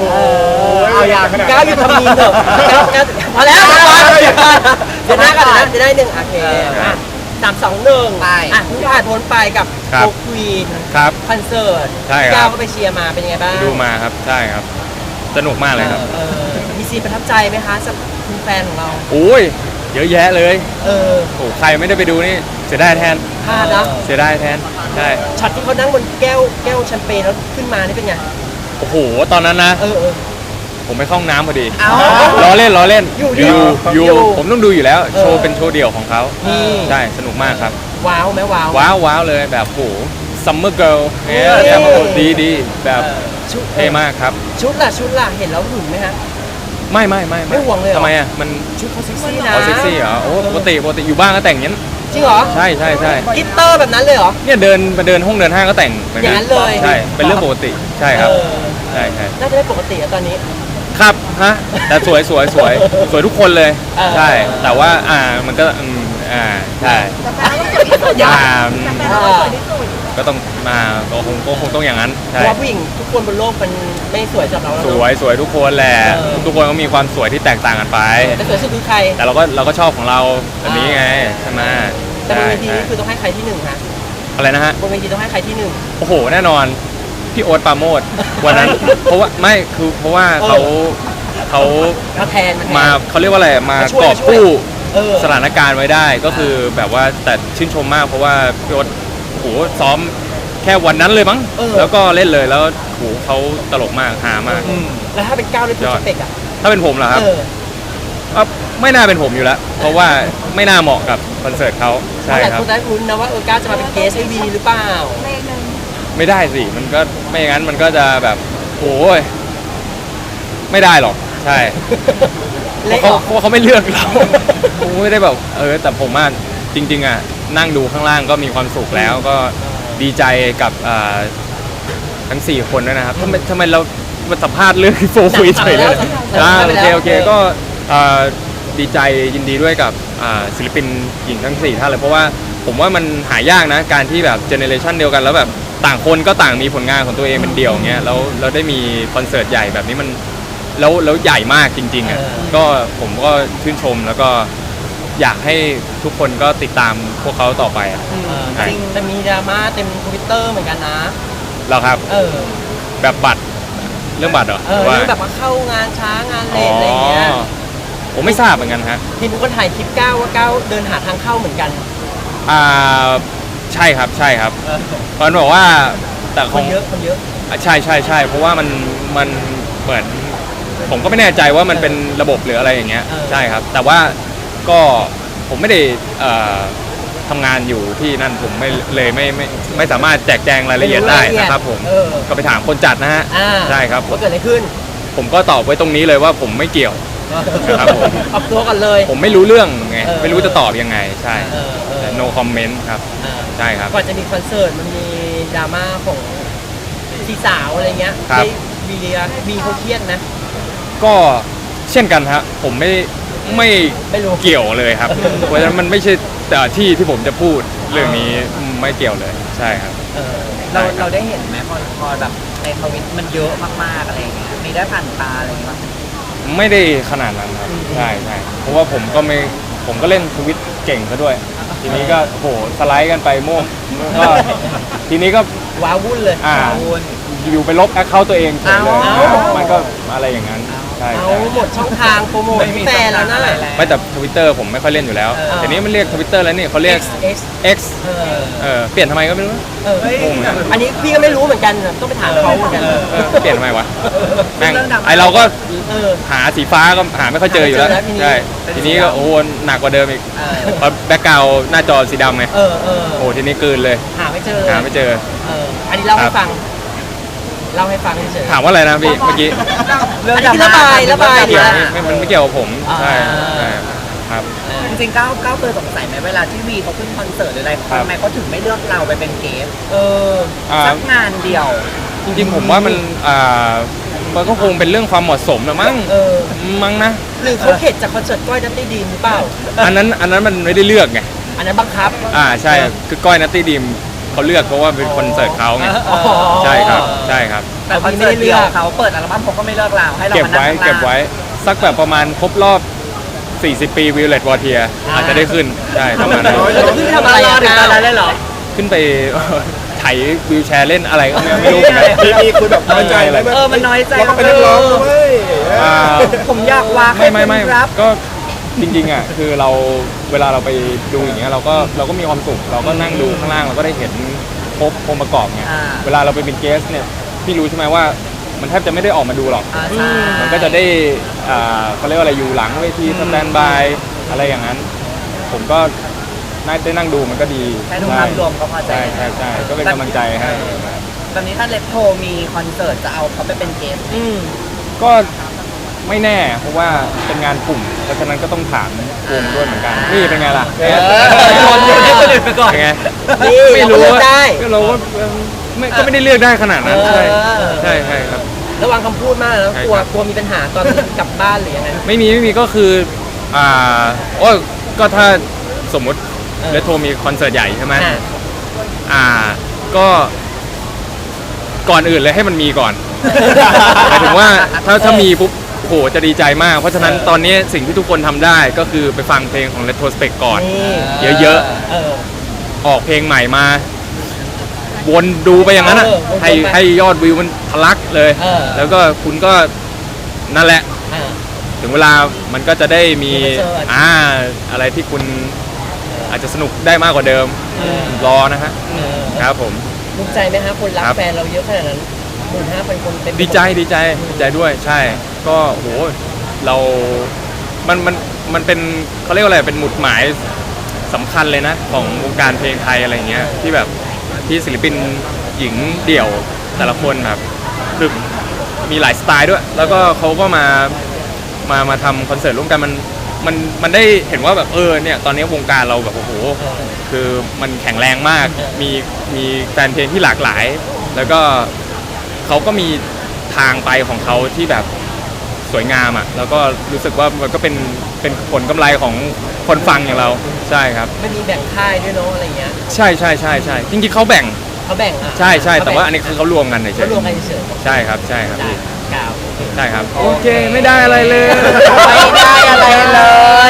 โหเอาอย่างขนดก้าวอยู่ทำมีนเถอะก้าวก้าวพอแล้วเดี๋ยวก่อนเดี๋ยวหน้าก่อนเดี๋ยวหน้าจะได้หนึ่งโอเคอะสามสองหนึ่งไปอะเพิ่งผ่านพ้นไปกับครับโคควีนครับคอนเสิร์ตใช่ครับก้าวก็ไปเชียร์มาเป็นยังไงบ้างดูมาครับใช่ครับ สนุกมากเลยครับเออมีซีนประทับใจไหมคะสำหรับคุณแฟนของเราโอ้ยเยอะแยะเลย เออโอ้ใครไม่ได้ไปดูนี่เสียดายแทนพลาดนะเสียดายแทน ใช่ ช็อตที่เขานั่งบนแก้วแก้วแชมเปญแล้วขึ้นมานี่เป็นไง โอ้โหตอนนั้นนะเออเออ ผมไปเข้าห้องน้ำพอดีเอาล้อเล่นล้อเล่นอยู่ดิอยู่อยู่ผมต้องดูอยู่แล้วเออโชว์เป็นโชว์เดี่ยวของเขานี่ใช่สนุกมากครับ ว้าวไหมว้าว ว้าวว้าวเลยแบบโหซัมเมอร์เกิลเนี่ยเย้แบบดีดีแบบชุดเท่มากครับ ชุดล่ะชุดล่ะเห็นแล้วหึงไหมฮะ ไม่ไม่ไม่ไม่ห่วงเลยเหรอ ทำไมอะ มันชุดเขาเซ็กซี่นะเอาเซ็กซี่เหรอโอ้ปกติปกติอยู่บ้านก็แต่งอย่างนี้นจริงเหรอใช่ใช่ใช่กิตเตอร์แบบนั้นเลยเหรอ เนี่ยเดินมาเดินห้องเดินห้างก็แต่งเหมือนอกัย่างนั้นเลย ใช่เป็นเรื่องปกติใช่ครับ เออ ใช่ใช่น่าจะได้ปกติอะตอนนี้ ครับฮะแต่สวยสวยสวยสวยทุกคนเลย เออ ใช่ แต่ว่าอ่ามันก็อืมอ่าใช่แต่แปลว่าสวยที่สุดอ่าแต่แปลว่าสวยที่สุดก็ต้องมาก็คงก็คงต้องอย่างนั้นเพใช่ราะว่าผู้หญิงทุกคนบนโลกมันไม่สวยสำหรับเราแล้วสเนอะ วยสวยทุกคนแหละเออ ทุกคนก็มีความสวยที่แตกต่างกันไป แต่สวยสุดคือใคร แต่เราก็เราก็ชอบของเราแบบนี้ไงใช่ไหมแต่บนเวทีใช่นี่คือต้องให้ใครที่หนึ่งฮะอะไรนะฮะบนเวทีต้องให้ใครที่หนึ่งโอ้โหแน่นอน พี่โอ๊ตปราโมดวันนั้น เพราะว่าไม่คือเพราะว่าเขาเขาเขาแทนมาเขาเรียกว่าอะไรมามาช่วยกอบกู้เออ สถานการณ์ไว้ได้ก็คือแบบว่าแต่ชื่นชมมากเพราะว่าพี่โอ๊ตโอ้โหซ้อมแค่วันนั้นเลยมั้งเออ แล้วก็เล่นเลยแล้วโอ้โหเขาตลกมากหามาก แล้วถ้าเป็นก้าวด้วยคุณยอสดเปกอะถ้าเป็นผมเหรอครับ เออก็ไม่น่าเป็นผมอยู่แล้ว เพราะว่าไม่น่าเหมาะกับคอนเสิร์ตเขาใช่หลายครับ คนได้คุณนะว่าเออก้าวจะมาเป็นเกสให้วีหรือเปล่า เพลงหนึ่ง ไม่ได้สิ มันก็ไม่อย่างนั้นมันก็จะแบบโอ้ยไม่ได้หรอก ใช่เละเขาออกเพราะว่าเขาไม่เลือกเราผมไม่ได้แบบ เออ แต่ผมอะจริง ๆอะนั่งดูข้างล่างก็มีความสุขแล้วก็ดีใจกับอ่าทั้ง 4 คนด้วยนะครับทำไมทำไมเรามาสัมภาษณ์เรื่องโฟคุยเฉยเลยหนัอ่างไปโอแล้วเคโอเคก็อ่าดีใจยินดีด้วยกับอ่าศิลปินหญิงทั้ง 4 ท่านเลยเพราะว่าผมว่ามันหายากนะ การที่แบบเจเนเรชันเดียวกันแล้วแบบ ต่างคนก็ต่างมีผลงานของตัวเองเป็นเดี่ยวอย่างเงี้ยแล้วเราได้มีคอนเสิร์ตใหญ่แบบนี้มันแล้วแล้วใหญ่มากจริงๆอะเออก็ผมก็ชื่นชมแล้วก็อยากให้ทุกคนก็ติดตามพวกเขาต่อไปอะอืมใช่จริงแต่มีดราม่าเต็มทวิตเตอร์เหมือนกันนะแล้วครับเออแบบบัตรเรื่องบัตรเหรอเออหรือว่าเรื่องแบบว่าเข้างานช้างานเลทอะไรอย่างเงี้ยผมไม่ทราบเหมือนกันฮะเห็นมีคนถ่ายคลิปก้าวว่าก้าวเดินหาทางเข้าเหมือนกัน อ่า ใช่ครับใช่ครับตอนบอกว่าแต่ขคอนงเยอะคนเยอะอะใช่ใช่ใช่เพราะว่ามันมันเหมือนผมก็ไม่แน่ใจว่ามันเป็นระบบหรืออะไรอย่างเงี้ยเออใช่ครับ แต่ว่าก็ผมไม่ได้เอ่อทำงานอยู่ที่นั่นผมไม่เลยไม่ไม่ไม่สามารถแจกแจงรายละเอียดได้นะครับผม เออก็ไปถามคนจัดนะฮะ อ่าใช่ครับผม ว่าเกิดอะไรขึ้นผมก็ตอบไว้ตรงนี้เลยว่าผมไม่เกี่ยว ครับผม ออกตัวกันเลย ผมไม่รู้เรื่องไง เออ ไม่รู้จะตอบยังไง ใช่ เออเออ no comment ครับ อ่าใช่ครับ ก่อนจะมีคอนเสิร์ตมันมีดราม่าของสีสาวอะไรเงี้ยครับที่วีวีเขาเครียดนะ ก็เช่นกันฮะผมไม่ไม่ไม่รู้ เกี่ยวเลยครับ เพราะฉะนั้นมันไม่ใช่แต่ที่ที่ผมจะพูดเรื่องนี้ไม่เกี่ยวเลยใช่ครับ เออเราใช่ครับเราได้เห็นไหมพอพอแบบในทวิตมันเยอะมากๆอะไรอย่างเงี้ยมีได้ผ่านตาอะไรอย่างเงี้ยบ้างไหมไม่ได้ขนาดนั้นครับใช่ใช่เพราะว่าผมก็ไม่ ผมก็เล่นทวิตเก่งซะด้วย ทีนี้ก็โหสไลด์กันไปม่วงก็ทีนี้ก็ว้าวุ่นเลยอ่าวุ่น อยู่ไปลบแอคเคาท์ตัวเองเฉยเลยเอ้า มันก็อะไรอย่างนั้นใช่เอาใช่ หมดช่องทางโปรโมทให้แฟนแล้วนะ ไม่แต่ทวิตเตอร์ผมไม่ค่อยเล่นอยู่แล้วเออทีนี้มันเรียกทวิตเตอร์แล้วนี่เขาเรียก X X เออเออเปลี่ยนทำไมก็ไม่รู้เอองงเหมือนกันอันนี้พี่ก็ไม่รู้เหมือนกันต้องไปถามเขาเหมือนกัน เออเปลี่ยนทำไมวะแม่งเรื่องดำไอเราก็เออ หาสีฟ้าก็หาไม่ค่อยเจออยู่แล้วหาไม่เจอแล้วทีนี้ใช่ทีนี้ก็โอ้โหหนักกว่าเดิมอีกเออเพราะแบ็กกราวหน้าจอสีดำไงเออเออโอ้ทีนี้กลืนเลยหาไม่เจอหาไม่เจอ เอออันนี้เล่าครัให้บฟัง เล่าให้ฟังเฉยๆถามว่าอะไรนะพี่เมื่อกี้อันนี้คือระบายระบาย เกี่ยวเนี่ยไม่มันไม่เกี่ยวกับผมใช่อ่าใช่ครับ จริงๆก้าวก้าวเคยสงสัยไหมเวลาที่วีเขาขึ้นคอนเสิร์ตหรืออะไรครับ ทำไมเขาถึงไม่เลือกเราไปเป็นเกสเอออ่าสักงานเดียว จริงๆผมว่ามันอ่ามันก็คงเป็นเรื่องความเหมาะสมนะมั้งเออ มั้งนะหรือเขาเข็ดจากคอนเสิร์ตก้อยนัตตี้ดีมหรือเปล่า อันนั้นอันนั้นมันไม่ได้เลือกไงอันนั้นบังคับ อ่าใช่คือก้อยนัตตี้ดีมค เขาเลือกเพราะว่าเป็นคอนเสิร์ตเขาไงอ๋อ ใช่ครับใช่ครับ แต่คอนเสิร์ตเดียวเขาเปิดอัลบั้มเขาก็ไม่เลิกเราให้เราเก็บมานั่งไว้ข้างล่าง เก็บไว้สักแบบประมาณครบรอบ 40 ปีวิลเลตวอเทียอาจจะได้ขึ้นใช่ประมาณนั้นเราจะขึ้นไปทำอะไรรออะถึงตอนนั้นเลยเหรอ ขึ้นไป ไถวิวแชร์เล่นอะไรก็ไม่ไม่รู้เหมือนกัน มีมีคุณแบบน้อยใจไหมเออมันน้อยใจเราก็เป็นนักร้องนะเว้ย อ่า ผมอยากวางไม่ไม่ไม่ให้คุณรับ ก็ จริงๆอะคือเราเวลาเราไปดูอย่างเงี้ยเราก็เราก็มีความสุขเราก็นั่งดูข้างล่างเราก็ได้เห็นครบองค์ประกอบไงอ่า เวลาเราไปเป็นเกสเนี่ยพี่รู้ใช่ไหมว่ามันแทบจะไม่ได้ออกมาดูหรอก อ่าใช่ มันก็จะได้อ่าเขาเรียกว่าอะไรอยู่หลังเวทีสแตนบายอะไรอย่างนั้น ผมก็น่าได้นั่งดูมันก็ดีแค่ดูภาพรวมก็พอใจ ใช่ใช่ใช่ก็เป็นกำลังใจให้ ตอนนี้ถ้าเลฟโทมีคอนเสิร์ตจะเอาเขาไปเป็นเกสต์อืมก็ ไม่แน่เพราะว่าเป็นงานกลุ่ม เพราะฉะนั้นก็ต้องถามกลุ่มด้วยเหมือนกัน นี่เป็นไงล่ะเออโยนโยนให้คนอื่นไปก่อนเป็นไงนี่ไม่เราก็รู้เลือกว่าได้ ก็เราก็เออไม่ก็ไม่ได้เลือกได้ขนาดนั้นใช่เออใช่ใช่ครับ ระวังคำพูดมากแล้วใช่กลัวครับกลัวมีปัญหาตอนกลับบ้านหรือยังไง ไม่มีไม่มีก็คืออ่าโอ้ยก็ถ้าสมมุติเออเลโทรมีคอนเสิร์ตใหญ่ใช่ไหมอะอ่าก็ก่อนอื่นเลยให้มันมีก่อน หมายถึงว่าถ้าถ้ามีปุ๊บ โหจะดีใจมาก เพราะฉะนั้นตอนนี้สิ่งที่ทุกคนทำได้ก็คือไปฟังเพลงของ Retrospect ก่อนนี่เยอะเออ ออกเพลงใหม่มา วนดูไปอย่างนั้นอะเออวนๆให้ไปให้ยอดวิวมันทะลักเลย เออ แล้วก็คุณก็นั่นแหละ อะถึงเวลามันก็จะได้มีมีคอนเสิร์ตอ่าอะไรที่คุณอาจจะสนุกได้มากกว่าเดิม เออรอนะฮะเออครับผม ภูมิใจไหมฮะคนรักครับ แฟนเราเยอะขนาดนั้นหมื่นห้าพันคนเต็มไปหม ดีใจดีใจดีใจด้วยใช่ ก็โหเรา มันมันมันเป็นเขาเรียกว่าอะไรเป็นหมุดหมายสำคัญเลยนะ ของวงการเพลงไทยอะไรเงี้ยที่แบบที่ศิลปินหญิงเดี่ยวแต่ละคนแบบคือมีหลายสไตล์ด้วย แล้วก็เขาก็มามามาทำคอนเสิร์ตร่วมกันมันมันมันได้เห็นว่าแบบเออเนี่ยตอนนี้วงการเราแบบโอ้โหคือมันแข็งแรงมาก มีมีแฟนเพลงที่หลากหลาย แล้วก็เขาก็มีทางไปของเขาที่แบบ สวยงามอะแล้วก็รู้สึกว่ามันก็เป็นเป็นผลกำไรของคนฟังอย่างเราใช่ครับ ไม่มีแบ่งค่ายด้วยเนาะอะไรเงี้ยใช่ใช่ใช่ใช่จริงๆเขาแบ่งเขาแบ่งอะใช่ใช่แต่ว่าอันเขนี้คือเขารวมกันเฉแบ่งยเขารวมกันเฉยๆใช่ครับใช่ครับๆได้พี่กล่าว ใช่ครับ โอเคไม่ได้อะไรเลย ไม่ได้อะไรเลย